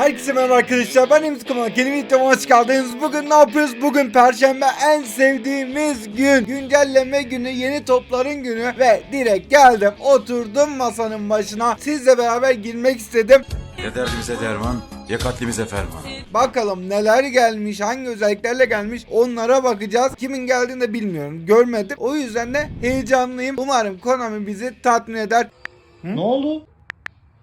Herkese merhaba arkadaşlar ben Emre Kamal Yeni videoma hoş geldiniz Bugün ne yapıyoruz? Bugün perşembe en sevdiğimiz gün Güncelleme günü yeni topların günü Ve direkt geldim oturdum masanın başına Sizle beraber girmek istedim Ya derdimize derman, ya katlimize ferman. Bakalım neler gelmiş hangi özelliklerle gelmiş onlara bakacağız Kimin geldiğini de bilmiyorum görmedim O yüzden de heyecanlıyım Umarım Konami bizi tatmin eder Ne oldu?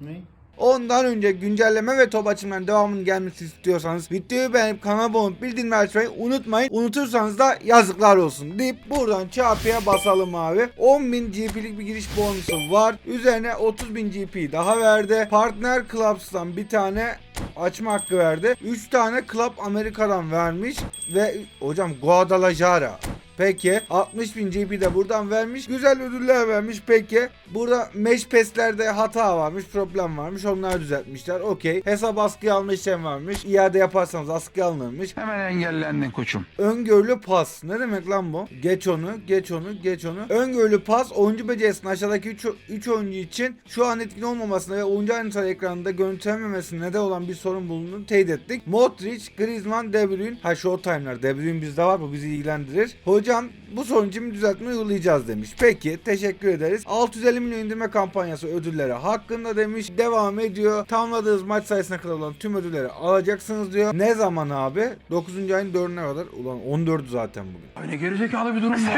Ne? Ondan önce güncelleme ve top açımların devamının gelmesi istiyorsanız videoyu beğenip kanala abone olup bildirimleri açmayı unutmayın. Unutursanız da yazıklar olsun deyip buradan çarpıya basalım abi. 10.000 GP'lik bir giriş bonusu var. Üzerine 30.000 GP daha verdi. Partner Clubs'tan bir tane açma hakkı verdi. 3 tane Club Amerika'dan vermiş ve hocam Guadalajara Peki 60 bin GP de buradan vermiş. Güzel ödüller vermiş. Peki burada mesh pestlerde hata varmış. Problem varmış. Onları düzeltmişler. Okey. Hesap askıya alma işlem varmış. İade yaparsanız askıya alınırmış. Hemen engellendin koçum. Öngörülü pas. Ne demek lan bu? Geç onu, geç onu, geç onu. Öngörülü pas oyuncu becerisinin aşağıdaki 3 oyuncu için şu an etkin olmamasına ve oyuncu ayrıntıları ekranında görüntülenmemesine neden olan bir sorun bulunduğunu teyit ettik. Modric, Griezmann, De Bruyne. Ha Showtime'lar. De Bruyne bizde var bu bizi ilgilendirir. Hocam bu bir düzeltme uygulayacağız demiş. Peki teşekkür ederiz. 650 milyon indirme kampanyası ödülleri hakkında demiş. Devam ediyor. Tamamladığınız maç sayısına kadar olan tüm ödülleri alacaksınız diyor. Ne zaman abi? 9. ayın 4'üne kadar. Ulan 14 zaten bugün. Ne gerizekalı bir durum bu.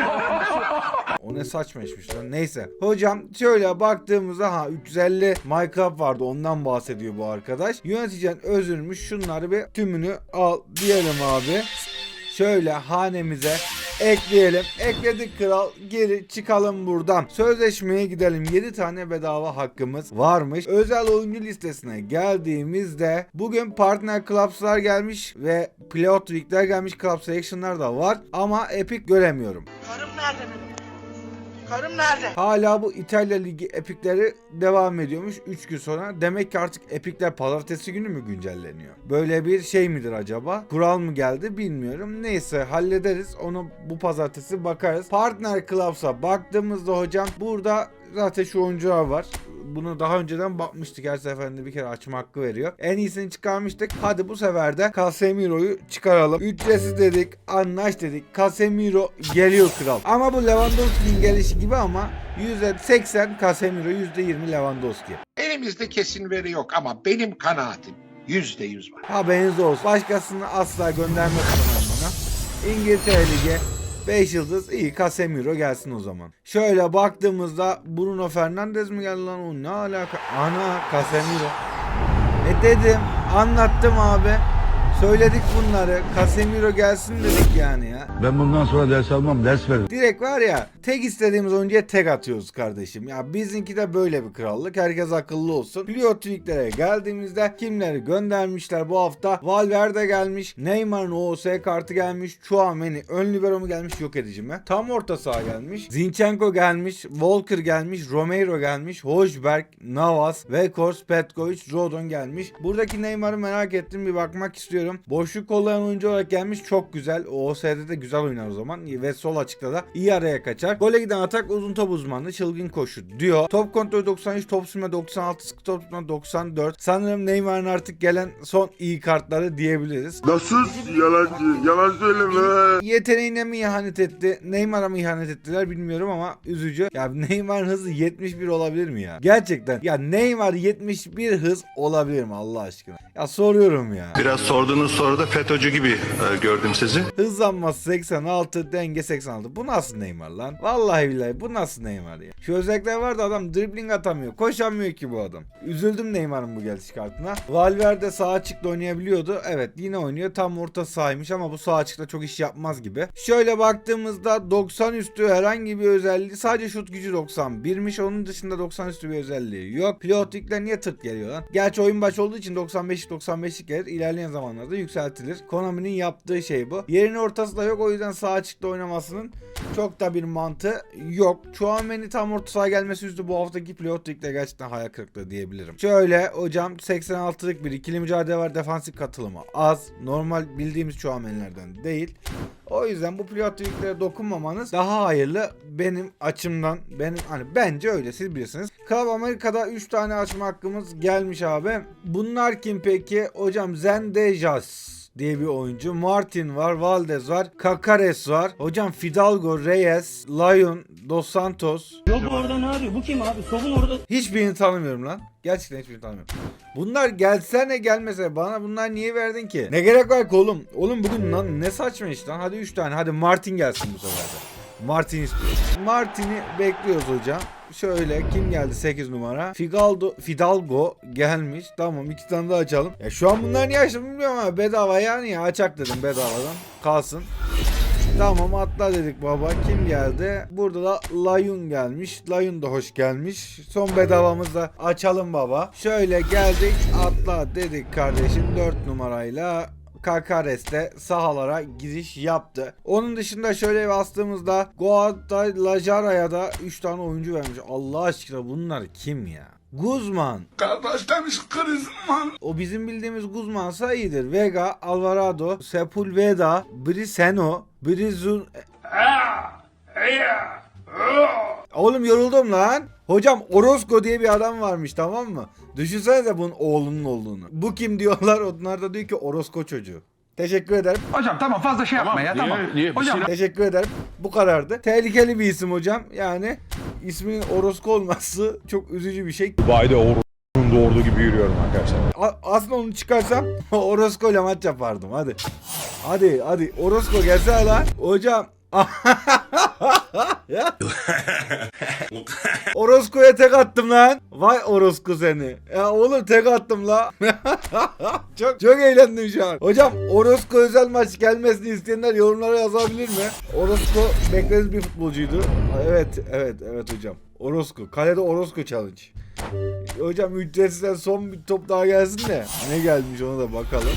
O ne saçma işmiş lan. Neyse. Hocam şöyle baktığımızda ha 350 Minecraft vardı ondan bahsediyor bu arkadaş. Yöneticiden özürmüş şunları bir tümünü al diyelim abi. Şöyle hanemize ekleyelim. Ekledik kral. Geri çıkalım buradan. Sözleşmeye gidelim. 7 tane bedava hakkımız varmış. Özel oyuncu listesine geldiğimizde bugün partner clubs'lar gelmiş ve playout league'ler gelmiş. Club selection'lar da var ama Epic göremiyorum. Karım nerede benim? Karım nerede? Hala bu İtalya Ligi epikleri devam ediyormuş 3 gün sonra. Demek ki artık epikler pazartesi günü mü güncelleniyor? Böyle bir şey midir acaba? Kural mı geldi bilmiyorum. Neyse hallederiz. Onu bu pazartesi bakarız. Partner Clubs'a baktığımızda hocam burada zaten şu oyuncular var. Bunu daha önceden bakmıştık. Her seferinde bir kere açma hakkı veriyor. En iyisini çıkarmıştık. Hadi bu sefer de Casemiro'yu çıkaralım. Ücretsiz dedik. Anlaş dedik. Casemiro geliyor kral. Ama bu Lewandowski'nin gelişi gibi ama %80 Casemiro %20 Lewandowski. Elimizde kesin veri yok ama benim kanaatim yüzde yüz var. Haberiniz olsun. Başkasını asla göndermez bana. İngiltere Ligi 5 yıldız iyi Casemiro gelsin o zaman. Şöyle baktığımızda Bruno Fernandes mi geldi lan o ne alaka? Ana Casemiro. E dedim anlattım abi. Söyledik bunları. Casemiro gelsin dedik yani ya. Ben bundan sonra ders almam ders veririm. Direkt var ya tek istediğimiz oyuncuya tek atıyoruz kardeşim. Ya bizinki de böyle bir krallık. Herkes akıllı olsun. Pilot tweetlere geldiğimizde kimleri göndermişler bu hafta? Valverde gelmiş. Neymar'ın OOS kartı gelmiş. Chouameni ön libero mu gelmiş yok edici mi? Tam orta saha gelmiş. Zinchenko gelmiş. Walker gelmiş. Romero gelmiş. Hojberg, Navas, Vekors, Petkovic, Rodon gelmiş. Buradaki Neymar'ı merak ettim bir bakmak istiyorum. Boşluk kollayan oyuncu olarak gelmiş. Çok güzel. OOS'de de güzel oynar o zaman. Ve sol açıkta da iyi araya kaçar. Gole giden atak uzun top uzmanlığı çılgın koşu diyor. Top kontrolü 93, top sürme 96, sıkı top tutma 94. Sanırım Neymar'ın artık gelen son iyi kartları diyebiliriz. Nasıl yalancı? Yalan söyleme. Yeteneğine mi ihanet etti? Neymar'a mı ihanet ettiler bilmiyorum ama üzücü. Ya Neymar'ın hızı 71 olabilir mi ya? Gerçekten. Ya Neymar 71 hız olabilir mi Allah aşkına? Ya soruyorum ya. Biraz sorduğunuz soruda FETÖ'cü gibi e, gördüm sizi. Hızlanması 86, denge 86. Bu nasıl Neymar lan? Vallahi billahi bu nasıl Neymar ya? Şu özellikler var da adam dribbling atamıyor. Koşamıyor ki bu adam. Üzüldüm Neymar'ın bu geliş kartına. Valverde sağ açıkta oynayabiliyordu. Evet yine oynuyor. Tam orta sahaymış ama bu sağ açıkta çok iş yapmaz gibi. Şöyle baktığımızda 90 üstü herhangi bir özelliği sadece şut gücü 91'miş. Onun dışında 90 üstü bir özelliği yok. Pilotikler niye tırt geliyor lan? Gerçi oyun başı olduğu için 95'lik 95'lik gelir. İlerleyen zamanlarda yükseltilir. Konami'nin yaptığı şey bu. Yerin ortası da yok. O yüzden sağ açıkta oynamasının çok da bir mantığı yok. Chouameni tam orta gelmesi üzdü bu haftaki pilot ligde gerçekten hayal kırıklığı diyebilirim. Şöyle hocam 86'lık bir ikili mücadele var. Defansif katılımı az. Normal bildiğimiz Chouameni'lerden değil. O yüzden bu platoniklere dokunmamanız daha hayırlı benim açımdan. Benim hani bence öyle siz bilirsiniz. Club Amerika'da 3 tane açma hakkımız gelmiş abi. Bunlar kim peki? Hocam Zendejas diye bir oyuncu. Martin var, Valdez var, Kakares var. Hocam Fidalgo, Reyes, Lyon, Dos Santos. Yok orada ne arıyor? Bu kim abi? Sokun orada. Hiçbirini tanımıyorum lan. Gerçekten hiçbirini tanımıyorum. Bunlar gelse ne gelmese bana bunlar niye verdin ki? Ne gerek var ki oğlum? Oğlum bugün lan ne saçma iş lan. Hadi 3 tane. Hadi Martin gelsin bu sefer de. Martin istiyoruz. Martin'i bekliyoruz hocam. Şöyle kim geldi 8 numara? Figaldo, Fidalgo gelmiş. Tamam iki tane daha açalım. Ya şu an bunlar niye açtım bilmiyorum ama bedava yani ya açak dedim bedavadan. Kalsın. Tamam atla dedik baba. Kim geldi? Burada da Layun gelmiş. Layun da hoş gelmiş. Son bedavamızı da açalım baba. Şöyle geldik atla dedik kardeşim 4 numarayla. Kakares'te sahalara giriş yaptı. Onun dışında şöyle bastığımızda Guadalajara'ya da 3 tane oyuncu vermiş. Allah aşkına bunlar kim ya? Guzman. Kardeş demiş krizman. O bizim bildiğimiz Guzman'sa iyidir. Vega, Alvarado, Sepulveda, Briseno, Brizun... Oğlum yoruldum lan. Hocam Orozco diye bir adam varmış tamam mı? Düşünsenize bunun oğlunun olduğunu. Bu kim diyorlar onlar da diyor ki Orozco çocuğu. Teşekkür ederim. Hocam tamam fazla şey yapma ya tamam. Hocam Teşekkür ederim. Bu kadardı. Tehlikeli bir isim hocam. Yani isminin Orozco olması çok üzücü bir şey. Dubai'de Orhun doğurduğu gibi yürüyorum arkadaşlar. A- aslında onu çıkarsam Orozco ile maç yapardım. Hadi. Hadi hadi. Orozco gelsene lan. Hocam. Orozco'ya tek attım lan. Vay Orozco seni. Ya oğlum tek attım la. çok çok eğlendim şu an. Hocam Orozco özel maç gelmesini isteyenler yorumlara yazabilir mi? Orozco beklediğiniz bir futbolcuydu. Evet evet evet hocam. Orozco. Kalede Orozco challenge. Hocam ücretsizden son bir top daha gelsin de. Ne gelmiş ona da bakalım.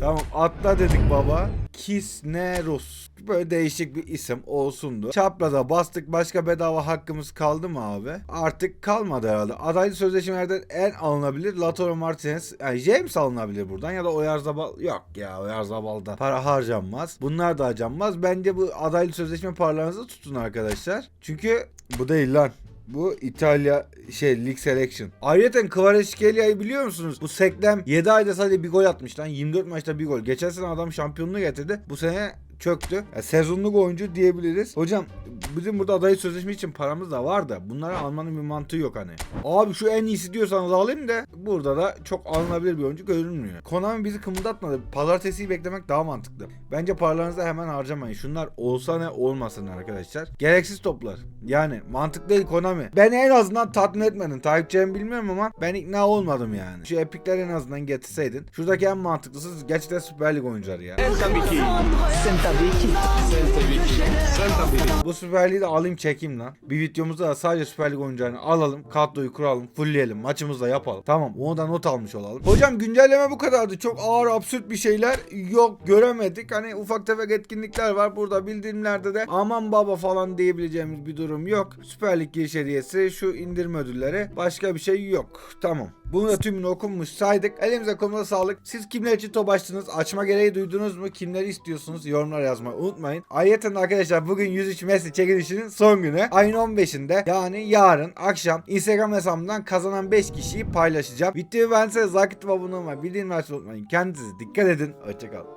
Tamam atla dedik baba. Kisneros. Böyle değişik bir isim olsundu. Çapraza bastık. Başka bedava hakkımız kaldı mı abi? Artık kalmadı herhalde. Adaylı sözleşmelerden en alınabilir Lautaro Martinez. Yani James alınabilir buradan ya da Oyarzabal. Yok ya Oyarzabal'da para harcanmaz. Bunlar da harcanmaz. Bence bu adaylı sözleşme paralarınızı tutun arkadaşlar. Çünkü bu değil lan. Bu İtalya şey League Selection. Ayrıca Kvaratskheლიa'yı biliyor musunuz? Bu Seklem 7 ayda sadece bir gol atmış lan. 24 maçta bir gol. Geçen sene adam şampiyonluğu getirdi. Bu sene çöktü. Ya sezonluk oyuncu diyebiliriz. Hocam bizim burada adayı sözleşme için paramız da var da bunları almanın bir mantığı yok hani. Abi şu en iyisi diyorsanız alayım da burada da çok alınabilir bir oyuncu görünmüyor. Konami bizi kımıldatmadı. Pazartesiyi beklemek daha mantıklı. Bence paralarınızı hemen harcamayın. Şunlar olsa ne olmasın arkadaşlar. Gereksiz toplar. Yani mantıklı değil Konami. Beni en azından tatmin etmedin. Takipçilerimi bilmiyorum ama ben ikna olmadım yani. Şu epikleri en azından getirseydin. Şuradaki en mantıklısı gerçekten Süper Lig oyuncuları ya. Bu Süper Lig'i de alayım çekeyim lan. Bir videomuzda da sadece Süper Lig oyuncularını alalım. Kadroyu kuralım. Fullleyelim. Maçımızı da yapalım. Tamam. Onu da not almış olalım. Hocam güncelleme bu kadardı. Çok ağır absürt bir şeyler yok. Göremedik. Hani ufak tefek etkinlikler var. Burada bildirimlerde de aman baba falan diyebileceğimiz bir durum yok. Süper Lig giriş hediyesi şu indirme ödülleri. Başka bir şey yok. Tamam. Bunu da tümünü okunmuş saydık. Elimize kolumuza sağlık. Siz kimler için top açtınız? Açma gereği duydunuz mu? Kimleri istiyorsunuz? Yorumlara yazmayı unutmayın. Ayrıca arkadaşlar bugün 103 Messi çekilişinin son günü. Ayın 15'inde yani yarın akşam Instagram hesabımdan kazanan 5 kişiyi paylaşacağım. Videoyu beğenseniz like atıp abone olmayı, bildirimleri açmayı unutmayın. Kendinize dikkat edin. Hoşçakalın.